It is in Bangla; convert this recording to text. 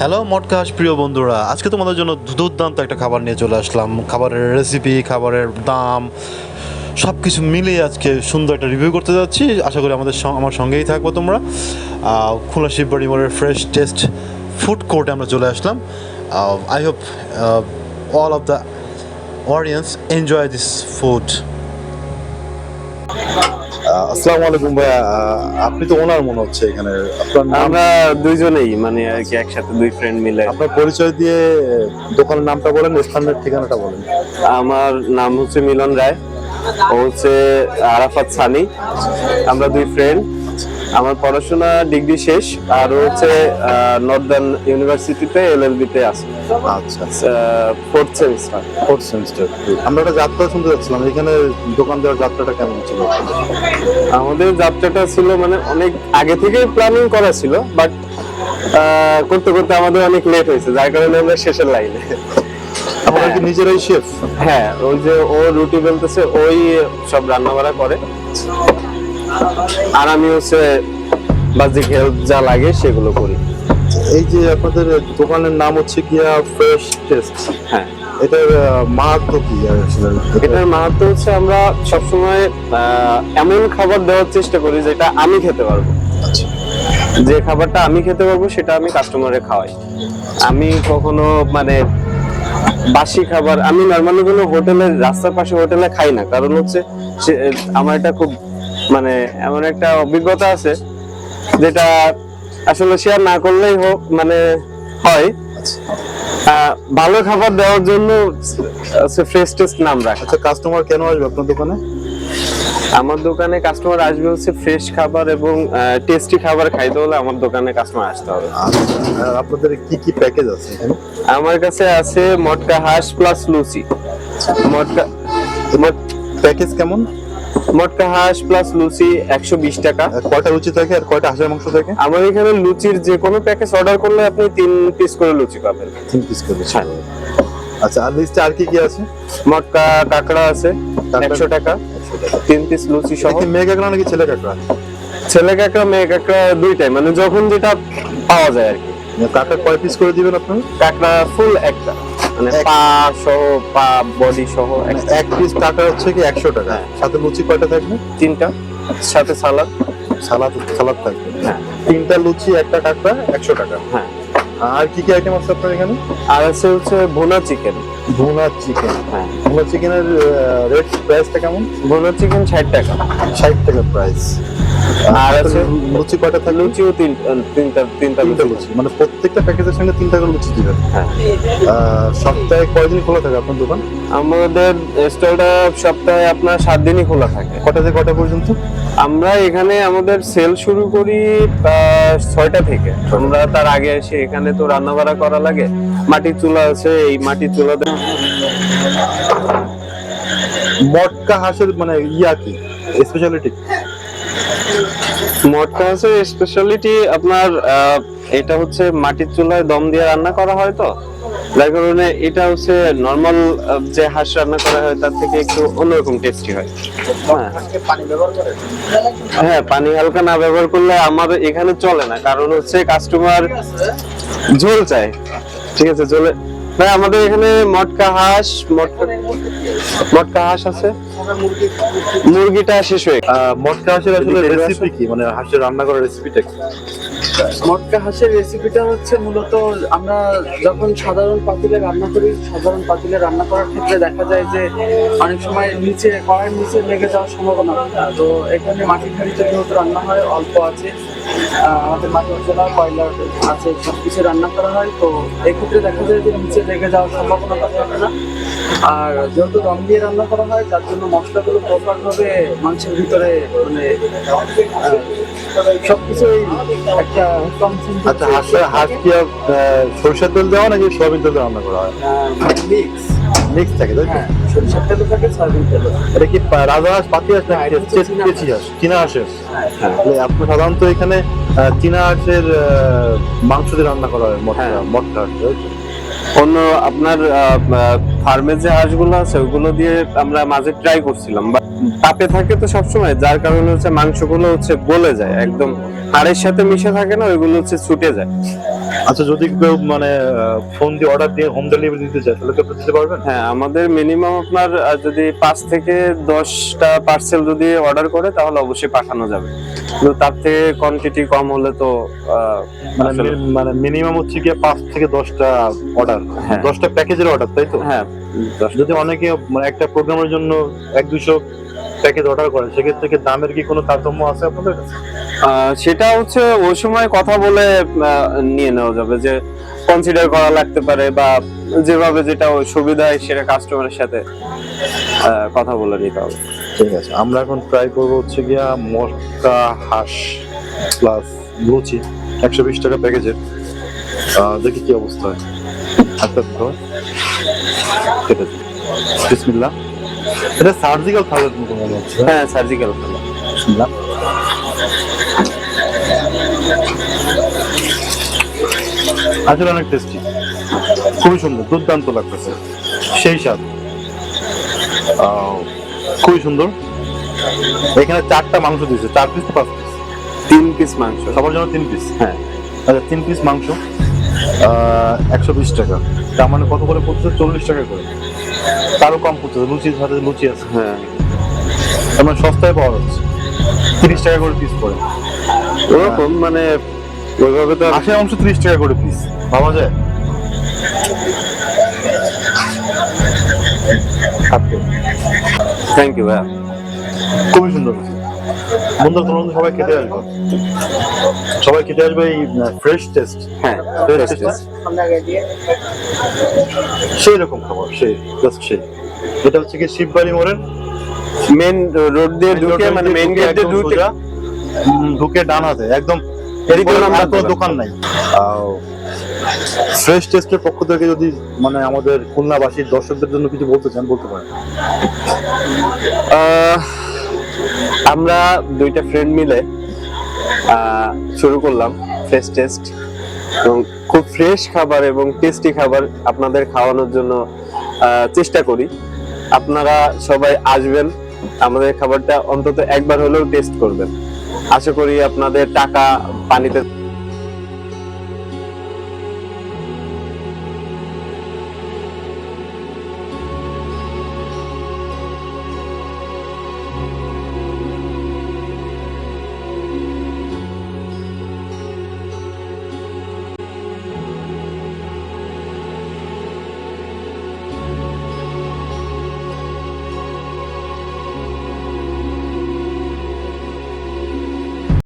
হ্যালো মটকাশ প্রিয় বন্ধুরা। আজকে তোমাদের জন্য দুর্দান্ত একটা খাবার নিয়ে চলে আসলাম। খাবারের রেসিপি খাবারের দাম সব কিছু মিলিয়ে আজকে সুন্দর একটা রিভিউ করতে যাচ্ছি। আশা করি আমাদের আমার সঙ্গেই থাকব তোমরা। খুলনা শিববাড়ি মোড়ের ফ্রেশ টেস্ট ফুড কোর্টে আমরা চলে আসলাম। I hope all of the audience enjoy this food আসসালামু আলাইকুম ভাইয়া। আপনি তো ওনার মনে হচ্ছে এখানে। আপনার আমরা দুইজনেই মানে আর কি একসাথে দুই ফ্রেন্ড মিলে। আপনার পরিচয় দিয়ে দোকানের নামটা বলেন স্থানের ঠিকানাটা বলেন। আমার নাম হচ্ছে মিলন রায়। ও হচ্ছে আরাফাত সানি। আমরা দুই ফ্রেন্ড আমার পড়াশোনা ডিগ্রি শেষ আর হচ্ছে নর্দার্ন ইউনিভার্সিটিতে এলএলবি তে আছে। আচ্ছা। ফোর্থ সেমিস্টার ফোর্থ সেমিস্টার আমরা একটা যাত্রা শুনতে যাচ্ছিলাম এখানে দোকান দেওয়ার যাত্রাটা কেমন ছিল? আমাদের যাত্রাটা ছিল মানে অনেক আগে থেকে প্ল্যানিং করা ছিল বাট করতে করতে আমাদের অনেক লেট হয়েছে যার কারণে আমরা শেষের লাইনে আপনারা কি নিজেরাই শেফ হ্যাঁ ওই যে ও রুটি বেলতেছে ওই সব রান্না বাড়া করে। আর আমি হচ্ছে বাজিক হেল্প যা লাগে সেগুলো করি। এই যে আপনাদের দোকানের নাম হচ্ছে গিয়া ফ্রেশ টেস্ট হ্যাঁ। এটার মাহাত্ম কি আসলে? এটার মাহাত্ম হচ্ছে আমরা সবসময় এমন খাবার দেওয়ার চেষ্টা করি যেটা আমি খেতে পারব। যে খাবারটা আমি খেতে পারব সেটা আমি কাস্টমারে খাওয়াই। আমি কখনো মানে বাসি খাবার আমি নর্মালি কোনো হোটেলে রাস্তার পাশে হোটেলে খাই না। কারণ হচ্ছে আমার এটা খুব মানে এমন একটা অভিজ্ঞতা আছে যেটা আসলে শেয়ার না করলেই হোক মানে হয়। ভালো খাবার দেওয়ার জন্য ফ্রেশ টেস্ট নাম রাখা। আচ্ছা কাস্টমার কেন আসবে আপনার দোকানে? আমার দোকানে কাস্টমার আসবে হচ্ছে ফ্রেশ খাবার এবং টেস্টি খাবার খাইতে হলে আমার দোকানে কাস্টমার আসতে হবে। আচ্ছা আপনাদের কি কি প্যাকেজ আছে আমার কাছে আছে মটকা হাঁস প্লাস লুচি। মটকা মট- প্যাকেজ কেমন? মটকা হাঁস প্লাস লুচি একশো বিশ টাকা। কয়টা রুচি থাকে আর কয়টা হাঁসের মাংস থাকে? আমার এখানে লুচির যে কোনো প্যাকেজ অর্ডার করলে আপনি তিন পিস করে লুচি পাবেন। তিন পিস করে হ্যাঁ। আচ্ছা আর লিস্টে আর কি কি আছে? মটকা কাঁকড়া আছে একশো টাকা। তিন পিস লুচি সহ। মেয়ে কাঁকড়া নাকি ছেলে কাঁকড়া? ছেলে কাঁকড়া মেয়ে কাঁকড়া দুইটাই মানে যখন যেটা পাওয়া যায় আর কি। কাঁকড়া কয় পিস করে দিবেন আপনার? কাঁকড়া ফুল একটা। মানে পা সহ পা বডি সহ মানে এক পিস কাটা হচ্ছে কি একশো টাকা। হ্যাঁ। সাথে লুচি কয়টা থাকবে? তিনটা। সাথে সালাদ। সালাদ সালাদ থাকবে। হ্যাঁ। তিনটা লুচি একটা কাঁকড়া একশো টাকা। হ্যাঁ। আর কি কি আইটেম আছে আপনার এখানে? আর আছে হচ্ছে ভুনা চিকেন ভুনা চিকেন হ্যাঁ। ভুনা চিকেনের রেট প্রাইসটা কেমন? ভুনা চিকেন ষাট টাকা। ষাট টাকা প্রাইস আর আছে লুচি কয়টা থাকবে? লুচিও তিন তিনটা তিনটা তিনটা লুচি। মানে প্রত্যেকটা প্যাকেজের সঙ্গে তিনটা করে লুচি দিবেন? হ্যাঁ। সপ্তাহে কয়দিন খোলা থাকে আপনার দোকান? আমাদের স্টলটা সপ্তাহে আপনার সাত দিনই খোলা থাকে। কটা থেকে কটা পর্যন্ত? আমরা এখানে আমাদের সেল শুরু করি ছয়টা থেকে। আমরা তার আগে এসে এখানে তো রান্না বাড়া করা লাগে। মাটির চুলা আছে এই মাটির চুলাতে মটকা হাঁসের মানে ইয়া কি? স্পেশালিটি মটকা আছে স্পেশালিটি আপনার এটা হচ্ছে মাটির চুলায় দম দিয়ে রান্না করা হয় তো? যার কারণে এটা হচ্ছে নর্মাল যে হাঁস রান্না করা হয় তার থেকে একটু অন্যরকম টেস্টি হয়। হ্যাঁ। হ্যাঁ পানি হালকা না ব্যবহার করলে আমার এখানে চলে না। কারণ হচ্ছে কাস্টমার ঝোল চায়। ঠিক আছে ঝোলে ভাই আমাদের এখানে মটকা হাঁস মটকা মটকা হাঁস আছে। মুরগিটা শেষ হয়ে মটকা হাঁসের আসলে রেসিপি কি? মানে হাঁসের রান্না করার রেসিপিটা কি? মটকা হাঁসের রেসিপিটা হচ্ছে মূলত আমরা যখন সাধারণ পাতিলে রান্না করি সাধারণ পাতিলে রান্না করার ক্ষেত্রে দেখা যায় যে অনেক সময় নিচে কড়াইয়ের নিচে লেগে যাওয়ার সম্ভাবনা থাকে। তো এখানে মাটির হাঁড়িতে যেহেতু রান্না হয় অল্প আছে। আমাদের মাটির চোলা কয়লার আছে সব কিছু রান্না করা হয়। তো এক্ষেত্রে দেখা যায় যে নিচে লেগে যাওয়ার সম্ভাবনা থাকে না। আর যেহেতু দম দিয়ে রান্না করা হয়, তার জন্য মশলাগুলো প্রপারভাবে মাংসের ভিতরে মানে একটা আচ্ছা হাঁস কি সরিষার তেল দেওয়া নাকি সোয়াবিন তেল রান্না করা হয়? মিক্স মিক্স থাকে তাই তো? হ্যাঁ সরিষার তেলও থাকে সয়াবিন তেলও এটা কি পা- রাজা হাঁস পাতি হাঁস হ্যাঁ, নাকি এটা চেচি হাঁস? চীনা হাঁসের? হ্যাঁ আপনি সাধারণত এখানে চীনা হাঁসের মাংস দিয়ে রান্না করা হয় মটকা। মটকা হাঁস? অন্য আপনার ফার্মে যে হাঁসগুলো আছে, ওগুলো দিয়ে আমরা মাঝে ট্রাই করছিলাম। বা তাপে থাকে তো সবসময়, যার কারণে হচ্ছে মাংসগুলো হচ্ছে গলে যায়, একদম হাড়ের সাথে মিশে থাকে না, ওইগুলো হচ্ছে ছুটে যায়। আচ্ছা যদি কেউ মানে ফোন দিয়ে অর্ডার দিয়ে হোম ডেলিভারি দিতে চায় তাহলে কি দিতে পারবেন? হ্যাঁ আমাদের মিনিমাম আপনার যদি পাঁচ থেকে দশটা পার্সেল যদি অর্ডার করে তাহলে অবশ্যই পাঠানো যাবে। কিন্তু তার থেকে কোয়ান্টিটি কম হলে তো মানে আসলে- মানে মিনিমাম হচ্ছে কি পাঁচ থেকে দশটা অর্ডার হ্যাঁ। দশটা প্যাকেজের অর্ডার তাই তো? হ্যাঁ যদি অনেকে মানে একটা প্রোগ্রামের জন্য এক দুশো প্যাকেজ অর্ডার করে সেক্ষেত্রে কি দামের কি কোনো তারতম্য আছে আপনাদের কাছে? সেটা হচ্ছে ওই সময় কথা বলে নিয়ে নেওয়া যাবে যে কনসিডার করা লাগতে পারে বা যেভাবে যেটা সুবিধা হয় সেটা কাস্টমারের সাথে কথা বলে নিতে হবে। ঠিক আছে আমরা এখন ট্রাই করব হচ্ছে গিয়া মটকা হাঁস প্লাস লুচি একশো বিশ টাকা প্যাকেজের দেখি কি অবস্থা হয়। আচ্ছা বিসমিল্লাহ। এটা সার্জিক্যাল থালের মতো মনে হচ্ছে। হ্যাঁ সার্জিক্যাল বিসমিল্লাহ আসলে অনেক টেস্টি খুবই সুন্দর দুর্দান্ত লাগতেছে। সেই স্বাদ। খুবই সুন্দর। এখানে চারটা মাংস দিয়েছে চার পিস পাঁচ পিস তিন পিস মাংস। সবার জন্য তিন পিস হ্যাঁ। আচ্ছা তিন পিস মাংস একশো বিশ টাকা। তার মানে কত করে পড়ছে? চল্লিশ টাকা করে। তারও কম পড়ছে লুচির সাথে লুচি আছে। হ্যাঁ। মানে সস্তায় পাওয়া যাচ্ছে তিরিশ টাকা করে পিস পড়ে। ওরকম মানে ওইভাবে তো আশি অংশ তিরিশ টাকা করে পিস ভাবা যায়? থ্যাংক ইউ ভাইয়া। খুবই সুন্দর। বন্ধুরা তোমরা সবাই খেতে আসবে। সবাই খেতে আসবে এই ফ্রেশ টেস্ট হ্যাঁ taste, yes. সেই রকম খাবার সেই জাস্ট সেই। এটা হচ্ছে কি শিববাড়ি মোড়ের? মেন রোড দিয়ে ঢুকে মানে মেন গেট দিয়ে ঢুকে। ঢুকে ডান হাতে একদম এদিকে এরকম কোনো দোকান। নাই। ফ্রেশ টেস্টের পক্ষ থেকে যদি মানে আমাদের খুলনাবাসীর দর্শকদের জন্য কিছু বলতে চান বলতে পারেন। আহ, আমরা দুইটা ফ্রেন্ড মিলে শুরু করলাম ফ্রেশ টেস্ট এবং খুব ফ্রেশ খাবার এবং টেস্টি খাবার আপনাদের খাওয়ানোর জন্য চেষ্টা করি। আপনারা সবাই আসবেন, আমাদের খাবারটা অন্তত একবার হলেও টেস্ট করবেন। আশা করি আপনাদের টাকা পানিতে